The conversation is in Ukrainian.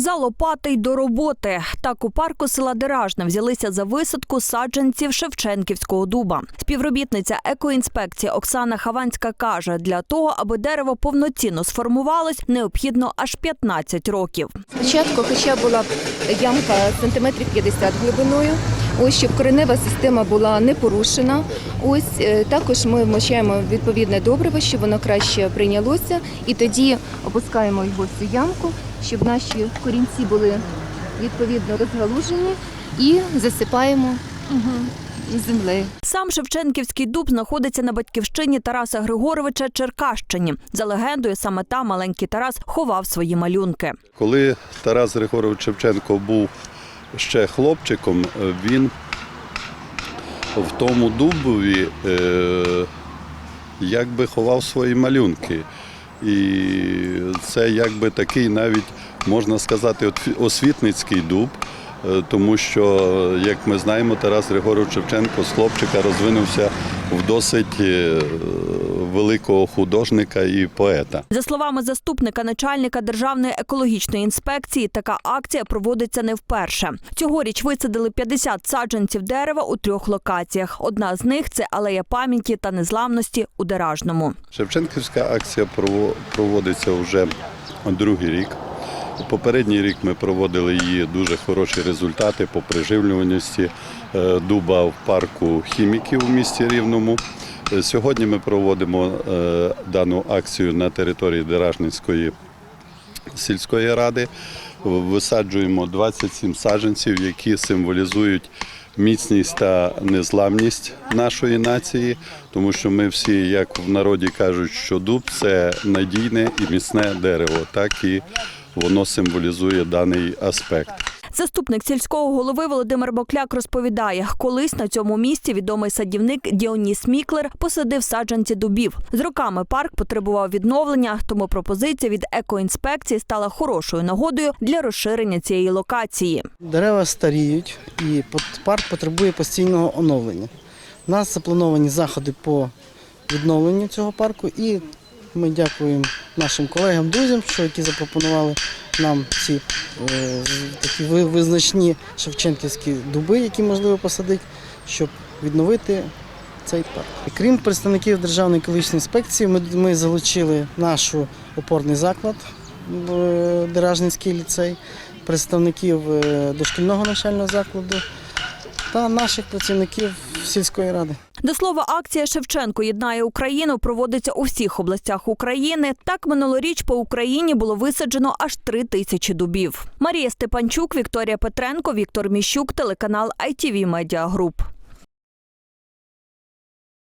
За лопати й до роботи. Так у парку села Деражна взялися за висадку саджанців Шевченківського дуба. Співробітниця екоінспекції Оксана Хаванська каже, для того, аби дерево повноцінно сформувалось, необхідно аж 15 років. Спочатку, хоча була ямка сантиметрів 50 глибиною, ось щоб коренева система була не порушена. Ось е, також ми вмочаємо відповідне добриво, щоб воно краще прийнялося, і тоді опускаємо його в цю ямку, щоб наші корінці були відповідно розгалужені, і засипаємо землею. Сам Шевченківський дуб знаходиться на батьківщині Тараса Григоровича Черкащині. За легендою, саме там маленький Тарас ховав свої малюнки. Коли Тарас Григорович Шевченко був ще хлопчиком, е, він в тому дубові е, якби ховав свої малюнки. І це якби такий навіть, можна сказати, освітницький дуб, е, тому що, як ми знаємо, Тарас Григорович Шевченко з хлопчика розвинувся в досить великого художника і поета. За словами заступника начальника Державної екологічної інспекції, така акція проводиться не вперше. Цьогоріч висадили 50 саджанців дерева у трьох локаціях. Одна з них це алея пам'яті та незламності у Деражному. Шевченківська акція проводиться вже другий рік. Попередній рік ми проводили її дуже хороші результати по приживлюваності е, дуба в парку хіміків у місті Рівному. Сьогодні ми проводимо е, дану акцію на території Деражницької сільської ради. Висаджуємо 27 саджанців, які символізують міцність та незламність нашої нації, тому що ми всі, як в народі кажуть, що дуб це надійне і міцне дерево, так і воно символізує даний аспект. Заступник сільського голови Володимир Бокляк розповідає, колись на цьому місці відомий садівник Діоніс Міклер посадив саджанці дубів. З роками парк потребував відновлення, тому пропозиція від екоінспекції стала хорошою нагодою для розширення цієї локації. Дерева старіють і парк потребує постійного оновлення. У нас заплановані заходи по відновленню цього парку, і ми дякуємо нашим колегам, друзям, що які запропонували нам ці е, такі визначні шевченківські дуби, які можливо посадити, щоб відновити цей парк. Крім представників Державної екологічної інспекції, ми, ми залучили наш опорний заклад е, Деражницький ліцей, представників е, дошкільного навчального закладу та наших працівників сільської ради. До слова, акція Шевченко єднає Україну проводиться у всіх областях України. Так минулоріч по Україні було висаджено аж три тисячі дубів. Марія Степанчук, Вікторія Петренко, Віктор Міщук, телеканал ITV Media Group.